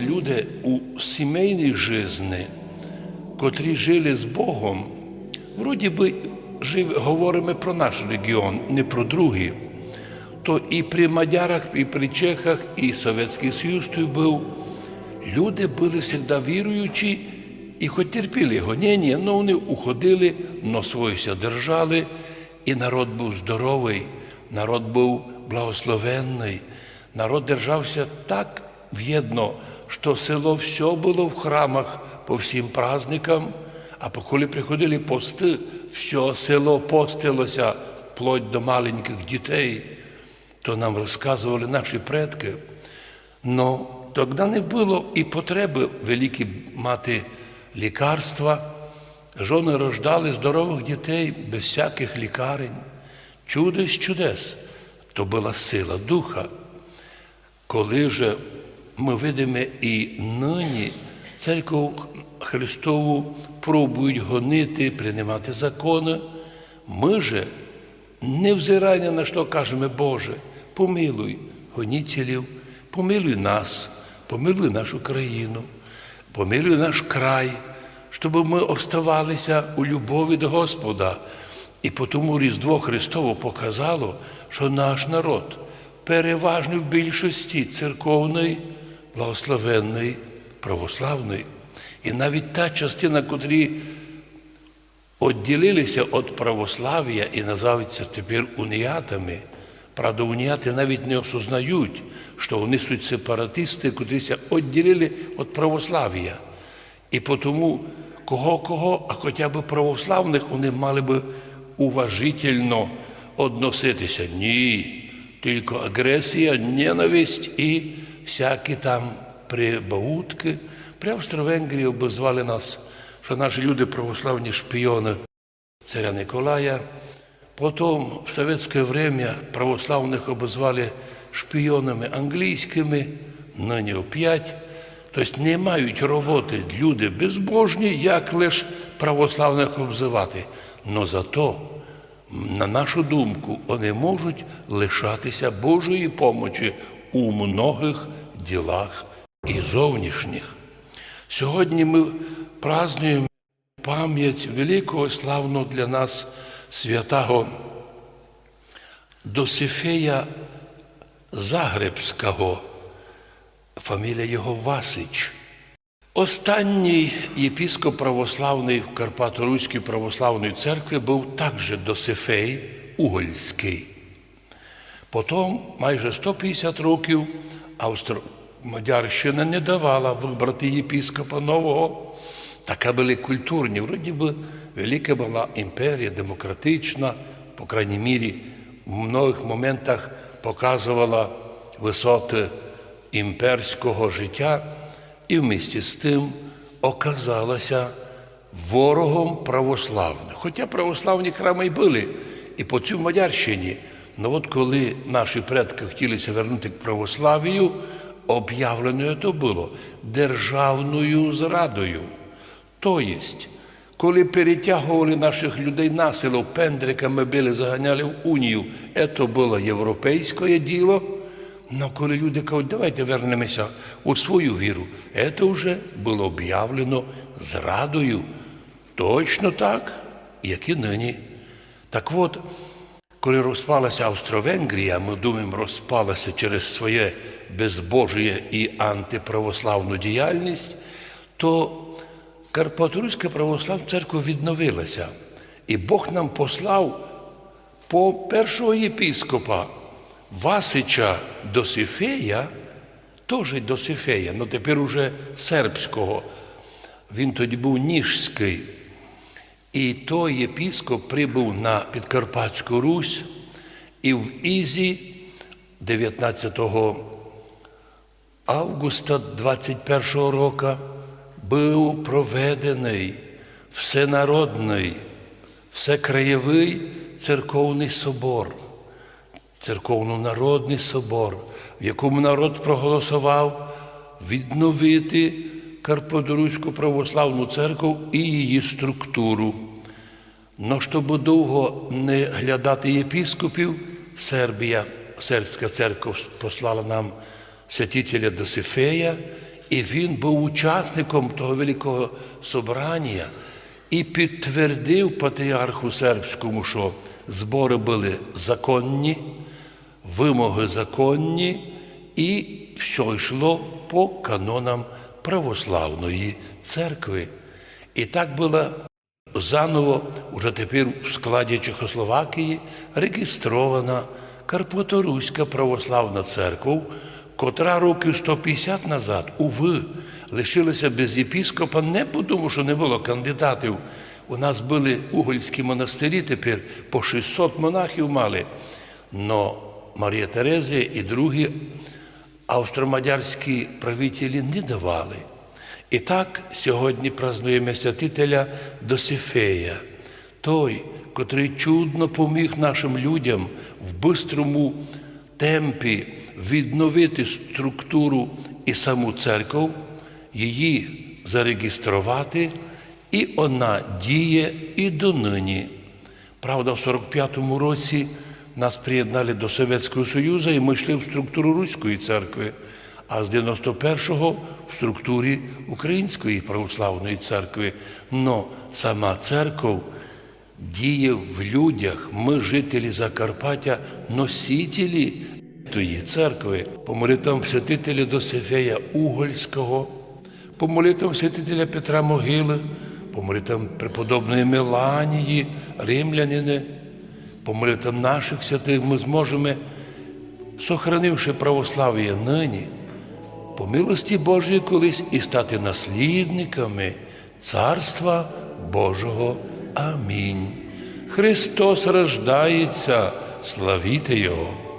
люди у сімейній житті, котрі жили з Богом, вроді би жив, говоримо про наш регіон, не про другий, то і при мадярах, і при чехах, і Совєтський Союз той був. Люди були завжди віруючі і хоч терпіли гонення, але вони уходили, но своїся держали, і народ був здоровий, народ був благословенний, народ держався так в'єдно, що село все було в храмах по всім праздникам, а коли приходили пости, все село постилося вплоть до маленьких дітей, то нам розказували наші предки. Но тоді не було і потреби великі мати лікарства. Жони рождали здорових дітей без всяких лікарень. Чудо чудес. То була сила духа. Коли же ми видимо і нині церкву Христову пробують гонити, приймати закони, ми же, невзирання на що кажемо, Боже, помилуй гонітелів, помилуй нас, помилуй нашу країну, помилуй наш край, щоб ми оставалися у любові до Господа. І тому Різдво Христово показало, що наш народ переважний в більшості церковний, благословенний, православний. І навіть та частина, котрі відділилися від православ'я і називаються тепер уніятами, правда, уніяти навіть не осознають, що вони суть сепаратисти, котріся відділили від православ'я. І тому кого-кого, а хоча б православних, вони мали би уважительно відноситися. Ні, тільки агресія, ненависть і всякі там прибаутки. При Австро-Венгрії обозвали нас, що наші люди православні шпіони царя Николая. Потім в совєтське время православних обозвали шпіонами англійськими, нині опять. Тобто не мають роботи люди безбожні, як лише православних обзивати. Но зато, на нашу думку, вони можуть лишатися Божої помочі у многих ділах і зовнішніх. Сьогодні ми празднуємо пам'ять великого славного для нас святого Досифея Загребського, фамілія його Васич. Останній єпіскоп православний в Карпато-Руській православної церкви був також Досифей Угольський. Потім майже 150 років Австро-Мадярщина не давала вибрати єпіскопа нового. Така були культурні. Вроді би велика була імперія, демократична, по крайній мірі, в многих моментах показувала висоти імперського життя і вместе з тим оказалася ворогом православних. Хоча православні храми й були і по цій Мадярщині. Ну от коли наші предки хотілися вернути к православію, об'явленою то було державною зрадою. Тобто, коли перетягували наших людей на село, пендриками били, заганяли в унію, це було європейське діло. Но коли люди кажуть, давайте вернемося у свою віру, це вже було об'явлено зрадою. Точно так, як і нині. Так от, коли розпалася Австро-Венгрія, ми думаємо, розпалася через своє безбожіє і антиправославну діяльність, то Карпаторуська православна церква відновилася. І Бог нам послав по першого єпіскопа Васича Досифея, теж Досифея, але тепер уже сербського. Він тоді був Ніжський. І той єпіскоп прибув на Підкарпатську Русь і в Ізі 19 августа 21 року був проведений всенародний, всекраєвий церковний собор, церковно-народний собор, в якому народ проголосував відновити Карподоруську православну церкву і її структуру. Но щоб довго не глядати єпіскопів, Сербія, сербська церква послала нам святителя Досифея, І він був учасником того великого собрання і підтвердив патріарху сербському, що збори були законні, вимоги законні, і все йшло по канонам православної церкви. І так було заново, уже тепер в складі Чехословакії, реєстрована Карпаторуська православна церква, котра років 150 назад, уви, лишилася без єпіскопа не тому, що не було кандидатів. У нас були угольські монастирі тепер по 600 монахів мали. Но Марія Терезія і другі австромадярські правителі не давали. І так сьогодні празнуємо святителя Досифея, той, котрий чудно поміг нашим людям в бистрому темпі відновити структуру і саму церкву, її зареєструвати, і вона діє і донині. Правда, в 45-му році нас приєднали до Совєтського Союзу, і ми йшли в структуру Руської церкви, а з 91-го в структурі Української православної церкви. Но сама церква діє в людях. Ми, жителі Закарпаття, носителі тої церкви, по молитвам святителя Досифея Угольського, по молитвам святителя Петра Могили, по молитвам преподобної Меланії, римлянини, по молитвам наших святих ми зможемо, сохранивши православ'я нині, по милості Божої колись і стати наслідниками Царства Божого. Амінь. Христос рождається, славіте Його!